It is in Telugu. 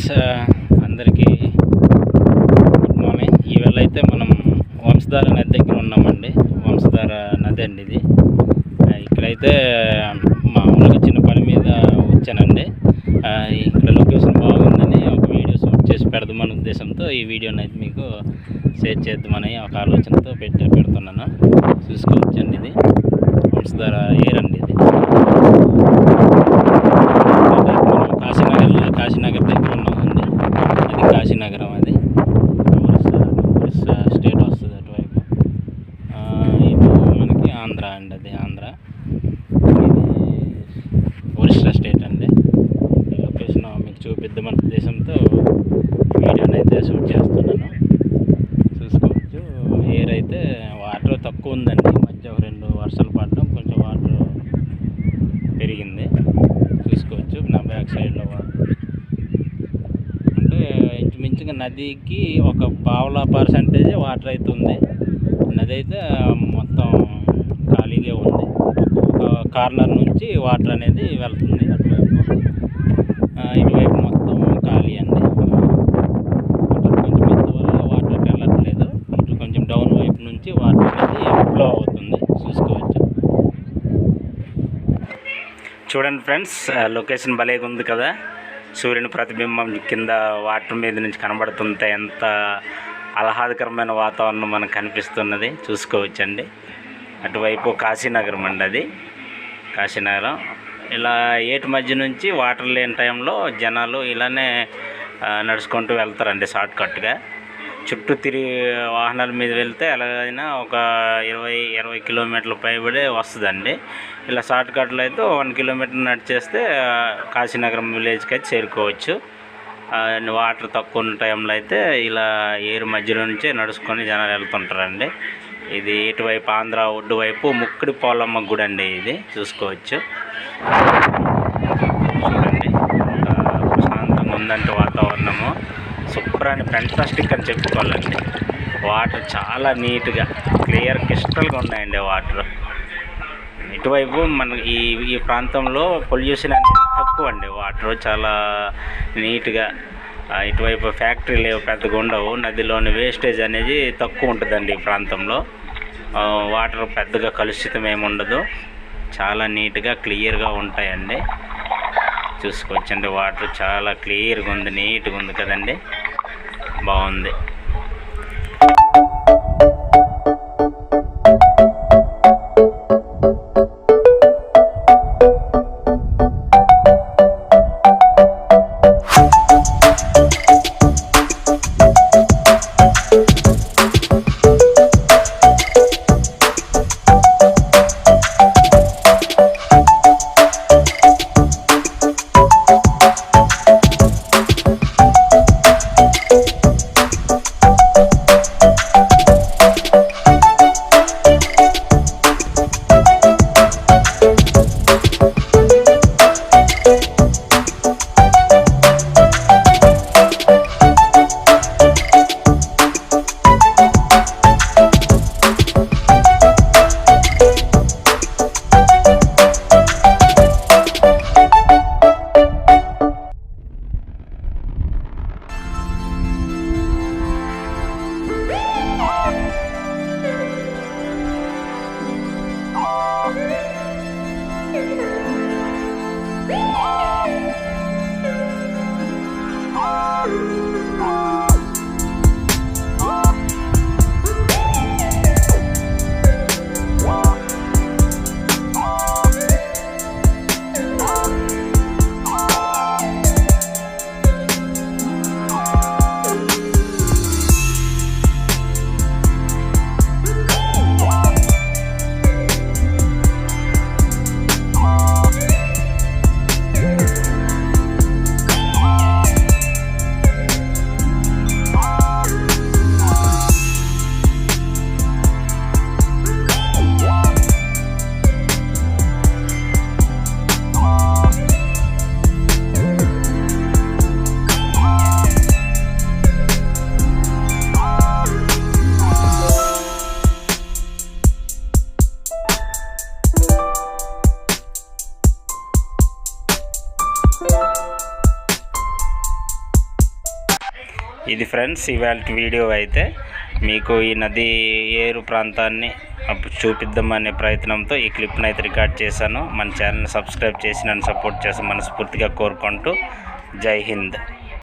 ఫ్రెండ్స్ uh, అందరికీ గుడ్ మార్నింగ్ ఈవేళ అయితే మనం వంశధార నది దగ్గర ఉన్నామండి. వంశధార నది అండి ఇది. ఇక్కడైతే మామూలుగా చిన్న పని మీద వచ్చానండి. ఇక్కడ లొకేషన్ బాగుందని ఒక వీడియో షూట్ చేసి పెడదామనే ఉద్దేశంతో ఈ వీడియోని అయితే మీకు షేర్ చేద్దామని ఒక ఆలోచనతో పెట్టి పెడుతున్నాను. చూసుకోవచ్చండి ఇది. వంశధార ఏరండి ఇది. కాశీనగరం అది. ఒరిస్సా ఒరిస్సా స్టేట్ వస్తుంది అటువైపు. ఇటు మనకి ఆంధ్ర అండి అది ఆంధ్ర. ఇది ఒరిస్సా స్టేట్ అండి. ఈ లొకేషన్ మీకు చూపిద్దామన్న ఉద్దేశంతో వీడియోని అయితే షూట్ చేస్తున్నాను. చూసుకోవచ్చు. ఎయిర్ అయితే వాటర్ తక్కువ ఉందండి మధ్య ఒక రెండు వర్షాలు పడడం కొంచెం వాటర్ పెరిగింది చూసుకోవచ్చు నా బ్యాక్ సైడ్లో వాటర్ అంటే ఇంచుమించుగా నదికి ఒక పావుల పర్సంటేజ్ వాటర్ అయితే ఉంది. నది అయితే మొత్తం ఖాళీగా ఉంది. ఒక కార్నర్ నుంచి వాటర్ అనేది వెళ్తుంది. అటువైపు ఇటువైపు మొత్తం ఖాళీ అండి. కొంచెం ఎత్తు వల్ల వాటర్ వెళ్ళట్లేదు. ఇటు కొంచెం డౌన్ వైపు నుంచి వాటర్ అనేది ఫ్లో అవుతుంది. చూసుకోవచ్చు. చూడండి ఫ్రెండ్స్ లొకేషన్ భలేగా ఉంది కదా. సూర్యుని ప్రతిబింబం కింద వాటర్ మీద నుంచి కనబడుతుంటే ఎంత ఆహ్లాదకరమైన వాతావరణం మనకు కనిపిస్తున్నది చూసుకోవచ్చండి. అటువైపు కాశీనగరం అండి అది. కాశీనగరం. ఇలా ఏటి మధ్య నుంచి వాటర్ లేని టైంలో జనాలు ఇలానే నడుచుకుంటూ వెళ్తారండి షార్ట్ కట్గా చుట్టూ తిరిగి వాహనాల మీద వెళ్తే ఎలాగైనా ఒక ఇరవై ఇరవై కిలోమీటర్ల పైబడే వస్తుందండి. ఇలా షార్ట్ కట్లో అయితే వన్ కిలోమీటర్ నడిచేస్తే కాశీనగరం విలేజ్కి అయితే చేరుకోవచ్చు. వాటర్ తక్కువ ఉన్న టైంలో అయితే ఇలా ఏరు మధ్యలో నుంచే నడుచుకొని జనాలు వెళ్తుంటారండి. ఇది ఇటువైపు ఆంధ్ర ఒడ్డు వైపు ముక్కుడి పోలమ్మ గుడి అండి ఇది. చూసుకోవచ్చు చూడండి ఎంత ప్రశాంతంగా ఉందంటే వాతావరణము సూపర్ అని ఫెంటాస్టిక్ అని చెప్పుకోవాలండి. వాటర్ చాలా నీట్గా క్లియర్ క్రిస్టల్గా ఉన్నాయండి వాటర్. ఇటువైపు మన ఈ ఈ ప్రాంతంలో పొల్యూషన్ అనేది తక్కువ అండి వాటర్ చాలా నీట్గా ఇటువైపు ఫ్యాక్టరీలు లేవు పెద్దగా ఉండవు. నదిలోని వేస్టేజ్ అనేది తక్కువ ఉంటుందండి ఈ ప్రాంతంలో. వాటర్ పెద్దగా కలుషితం ఏమి ఉండదు. చాలా నీట్గా క్లియర్గా ఉంటాయండి. చూసుకోవచ్చండి. వాటర్ చాలా క్లియర్గా ఉంది నీట్గా ఉంది కదండి. బాగుంది. ఇది ఫ్రెండ్స్ ఇవాళ వీడియో అయితే మీకు ఈ నది ఏరు ప్రాంతాన్ని అప్పుడు చూపిద్దామనే ప్రయత్నంతో ఈ క్లిప్ని అయితే రికార్డ్ చేశాను. మన ఛానల్ని సబ్స్క్రైబ్ చేసి నన్ను సపోర్ట్ చేసి మనస్ఫూర్తిగా కోరుకుంటూ జై హింద్.